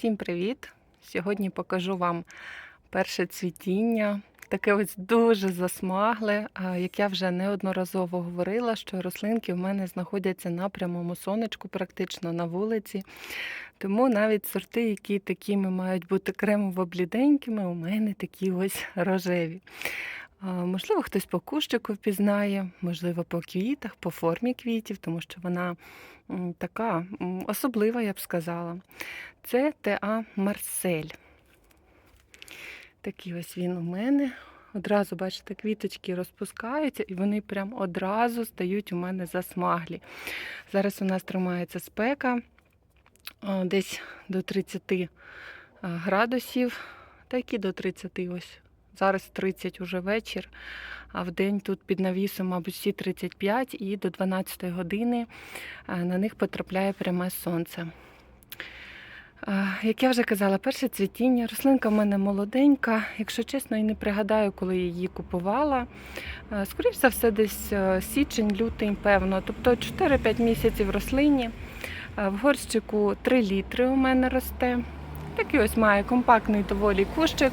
Всім привіт! Сьогодні покажу вам перше цвітіння. Таке ось дуже засмагле. Як я вже неодноразово говорила, що рослинки в мене знаходяться на прямому сонечку, практично на вулиці. Тому навіть сорти, які такими мають бути кремово-бліденькими, у мене такі ось рожеві. Можливо, хтось по кущику впізнає, можливо, по квітах, по формі квітів, тому що вона така особлива, я б сказала. Це ТА Марсель. Такий ось він у мене. Одразу, бачите, квіточки розпускаються, і вони прям одразу стають у мене засмаглі. Зараз у нас тримається спека десь до 30 градусів, та які до 30 ось. Зараз 30 уже вечір, а в день тут під навісом, мабуть, всі 35 і до 12 години на них потрапляє пряме сонце. Як я вже казала, перше цвітіння. Рослинка в мене молоденька. Якщо чесно, і не пригадаю, коли її купувала. Скоріше за все, десь е, січень, лютий, певно. Тобто 4-5 місяців рослині. В горщику 3 літри у мене росте. Такий ось має компактний доволі кущик,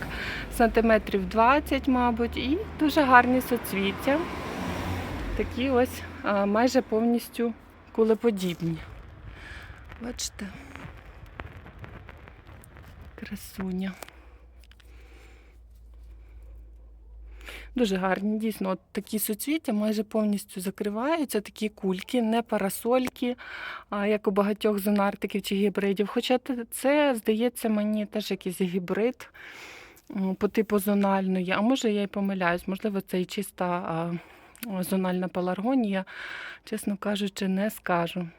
сантиметрів 20, мабуть, і дуже гарні соцвіття. Такі ось майже повністю кулеподібні. Бачите? Красуня. Дуже гарні, дійсно, от такі суцвіття майже повністю закриваються, такі кульки, не парасольки, як у багатьох зонартиків чи гібридів. Хоча це, здається, мені теж якийсь гібрид по типу зональної, а може я й помиляюсь, можливо, це і чиста зональна пеларгонія, чесно кажучи, не скажу.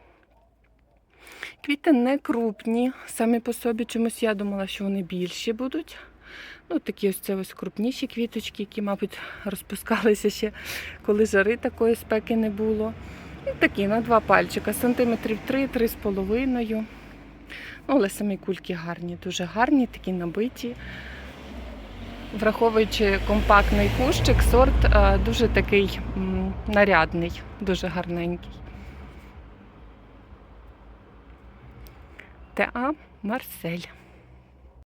Квіти не крупні, самі по собі чомусь я думала, що вони більші будуть. Ну, такі ось це ось крупніші квіточки, які, мабуть, розпускалися ще, коли жари такої спеки не було. І такі на два пальчика, сантиметрів 3-3 з половиною. Ну, але самі кульки гарні, дуже гарні, такі набиті. Враховуючи компактний кущик, сорт е, дуже такий нарядний, дуже гарненький. ТА Марсель.